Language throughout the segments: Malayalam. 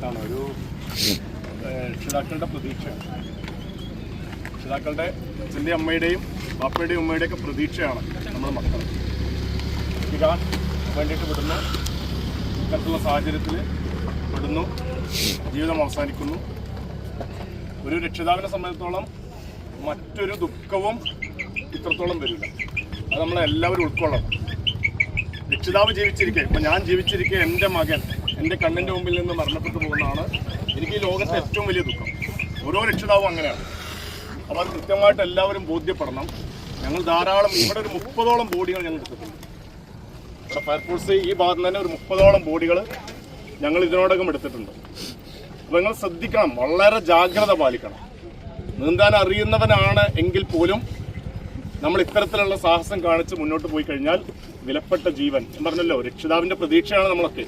എന്താണ് ഒരു രക്ഷിതാക്കളുടെ പ്രതീക്ഷയാണ് രക്ഷിതാക്കളുടെ അച്ഛന്റെ അമ്മയുടെയും പാപ്പയുടെയും ഉമ്മയുടെയൊക്കെ പ്രതീക്ഷയാണ് നമ്മുടെ മക്കൾ. പഠിക്കാൻ വേണ്ടിയിട്ട് വിടുന്നു ഇത്തരത്തിലുള്ള സാഹചര്യത്തിൽ വിടുന്നു ജീവിതം അവസാനിക്കുന്നു. ഒരു രക്ഷിതാവിനെ സംബന്ധിച്ചിടത്തോളം മറ്റൊരു ദുഃഖവും ഇത്രത്തോളം വരില്ല. അത് നമ്മളെല്ലാവരും ഉൾക്കൊള്ളണം. രക്ഷിതാവ് ജീവിച്ചിരിക്കെ ഇപ്പം ഞാൻ ജീവിച്ചിരിക്കെ എന്റെ മകൻ എന്റെ കണ്ണിന്റെ മുമ്പിൽ നിന്ന് മരണപ്പെട്ടു പോകുന്നതാണ് എനിക്ക് ഈ ലോകത്തെ ഏറ്റവും വലിയ ദുഃഖം. ഓരോ രക്ഷിതാവും അങ്ങനെയാണ്. അപ്പോൾ അത് കൃത്യമായിട്ട് എല്ലാവരും ബോധ്യപ്പെടണം. ഞങ്ങൾ ധാരാളം ഇവിടെ ഒരു മുപ്പതോളം ബോഡികൾ ഞങ്ങൾ എടുത്തിട്ടുണ്ട്. ഇവിടെ ഫയർഫോഴ്സ് ഈ ഭാഗത്ത് തന്നെ ഒരു മുപ്പതോളം ബോഡികൾ ഞങ്ങൾ ഇതിനോടകം എടുത്തിട്ടുണ്ട്. അപ്പോൾ നിങ്ങൾ ശ്രദ്ധിക്കണം വളരെ ജാഗ്രത പാലിക്കണം. നീന്താൻ അറിയുന്നവനാണ് എങ്കിൽ പോലും നമ്മൾ ഇത്തരത്തിലുള്ള സാഹസം കാണിച്ച് മുന്നോട്ട് പോയി കഴിഞ്ഞാൽ വിലപ്പെട്ട ജീവൻ. എന്ന് പറഞ്ഞല്ലോ രക്ഷിതാവിന്റെ പ്രതീക്ഷയാണ് നമ്മളൊക്കെ.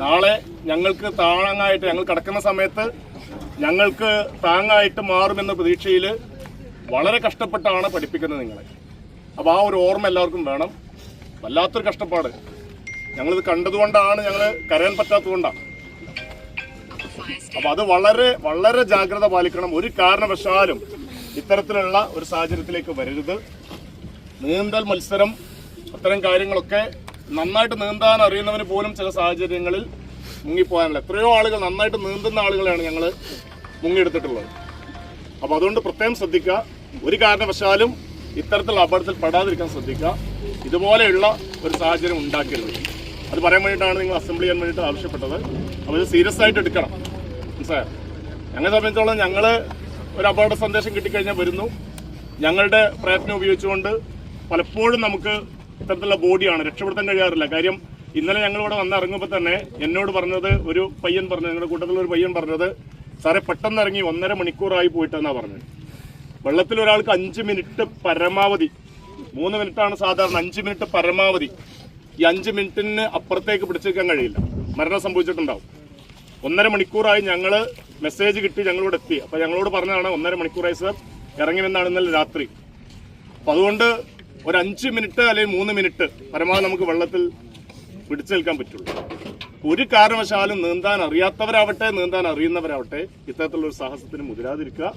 നാളെ ഞങ്ങൾക്ക് താങ്ങായിട്ട് ഞങ്ങൾ കിടക്കുന്ന സമയത്ത് ഞങ്ങൾക്ക് താങ്ങായിട്ട് മാറുമെന്ന പ്രതീക്ഷയിൽ വളരെ കഷ്ടപ്പെട്ടാണ് പഠിപ്പിക്കുന്നത് നിങ്ങളെ. അപ്പോൾ ആ ഒരു ഓർമ്മ എല്ലാവർക്കും വേണം. വല്ലാത്തൊരു കഷ്ടപ്പാട്. ഞങ്ങളിത് കണ്ടതുകൊണ്ടാണ് ഞങ്ങൾ കരയാൻ പറ്റാത്തതുകൊണ്ടാണ് അപ്പൊ അത് വളരെ വളരെ ജാഗ്രത പാലിക്കണം. ഒരു കാരണവശാലും ഇത്തരത്തിലുള്ള ഒരു സാഹചര്യത്തിലേക്ക് വരരുത്. നീന്തൽ മത്സരം അത്തരം കാര്യങ്ങളൊക്കെ നന്നായിട്ട് നീന്താൻ അറിയുന്നവന് പോലും ചില സാഹചര്യങ്ങളിൽ മുങ്ങിപ്പോകാനുള്ള എത്രയോ ആളുകൾ നന്നായിട്ട് നീന്തുന്ന ആളുകളെയാണ് ഞങ്ങൾ മുങ്ങിയെടുത്തിട്ടുള്ളത്. അപ്പോൾ അതുകൊണ്ട് പ്രത്യേകം ശ്രദ്ധിക്കുക. ഒരു കാരണവശാലും ഇത്തരത്തിലുള്ള അപകടത്തിൽ പെടാതിരിക്കാൻ ശ്രദ്ധിക്കുക. ഇതുപോലെയുള്ള ഒരു സാഹചര്യം ഉണ്ടാക്കരുത്. അത് പറയാൻ വേണ്ടിയിട്ടാണ് നിങ്ങൾ അസംബ്ലി ചെയ്യാൻ വേണ്ടിയിട്ട് ആവശ്യപ്പെട്ടത്. അപ്പോൾ ഇത് സീരിയസ് ആയിട്ട് എടുക്കണം. മനസ്സിലായോ? ഞങ്ങളെ സംബന്ധിച്ചോളം ഞങ്ങൾ ഒരു അപകട സന്ദേശം കിട്ടിക്കഴിഞ്ഞാൽ വരുന്നു. ഞങ്ങളുടെ പ്രയത്നം ഉപയോഗിച്ചുകൊണ്ട് പലപ്പോഴും നമുക്ക് ഇത്തരത്തിലുള്ള ബോഡിയാണ് രക്ഷപ്പെടുത്താൻ കഴിയാറില്ല. കാര്യം ഇന്നലെ ഞങ്ങൾ ഇവിടെ വന്നിറങ്ങുമ്പോൾ തന്നെ എന്നോട് പറഞ്ഞത് ഒരു പയ്യൻ പറഞ്ഞത് ഞങ്ങളുടെ കൂട്ടത്തിൽ ഒരു പയ്യൻ പറഞ്ഞത് സാറേ പെട്ടെന്ന് ഇറങ്ങി ഒന്നര മണിക്കൂറായി പോയിട്ടെന്നാ പറഞ്ഞത്. വെള്ളത്തിൽ ഒരാൾക്ക് അഞ്ച് മിനിറ്റ് പരമാവധി മൂന്ന് മിനിറ്റാണ് സാധാരണ അഞ്ച് മിനിറ്റ് പരമാവധി ഈ അഞ്ച് മിനിറ്റിന് അപ്പുറത്തേക്ക് പിടിച്ചേക്കാൻ കഴിയില്ല. മരണം സംഭവിച്ചിട്ടുണ്ടാവും. ഒന്നര മണിക്കൂറായി ഞങ്ങൾ മെസ്സേജ് കിട്ടി ഞങ്ങളോട് എത്തി. അപ്പോൾ ഞങ്ങളോട് പറഞ്ഞതാണ് ഒന്നര മണിക്കൂറായി സർ ഇറങ്ങുമെന്നാണ് ഇന്നലെ രാത്രി. അപ്പം അതുകൊണ്ട് ഒരു അഞ്ച് മിനിറ്റ് അല്ലെങ്കിൽ മൂന്ന് മിനിറ്റ് പരമാവധി നമുക്ക് വെള്ളത്തിൽ പിടിച്ചു നിൽക്കാൻ പറ്റുള്ളൂ. ഒരു കാരണവശാലും നീന്താൻ അറിയാത്തവരാവട്ടെ നീന്താൻ അറിയുന്നവരാവട്ടെ ഇത്തരത്തിലുള്ള ഒരു സാഹസത്തിന് മുതിരാതിരിക്കുക.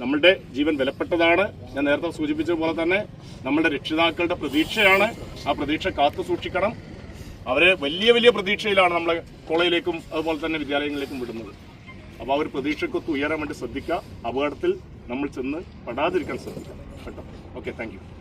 നമ്മളുടെ ജീവൻ വിലപ്പെട്ടതാണ്. ഞാൻ നേരത്തെ സൂചിപ്പിച്ച പോലെ തന്നെ നമ്മുടെ രക്ഷിതാക്കളുടെ പ്രതീക്ഷയാണ്. ആ പ്രതീക്ഷ കാത്തു സൂക്ഷിക്കണം. അവരെ വലിയ വലിയ പ്രതീക്ഷയിലാണ് നമ്മളെ കോളേജിലേക്കും അതുപോലെ തന്നെ വിദ്യാലയങ്ങളിലേക്കും വിടുന്നത്. അപ്പോൾ ആ ഒരു പ്രതീക്ഷക്കൊത്ത് ഉയരാൻ വേണ്ടി ശ്രദ്ധിക്കുക. അപകടത്തിൽ നമ്മൾ ചെന്ന് പെടാതിരിക്കാൻ ശ്രദ്ധിക്കുക. കേട്ടോ? Okay thank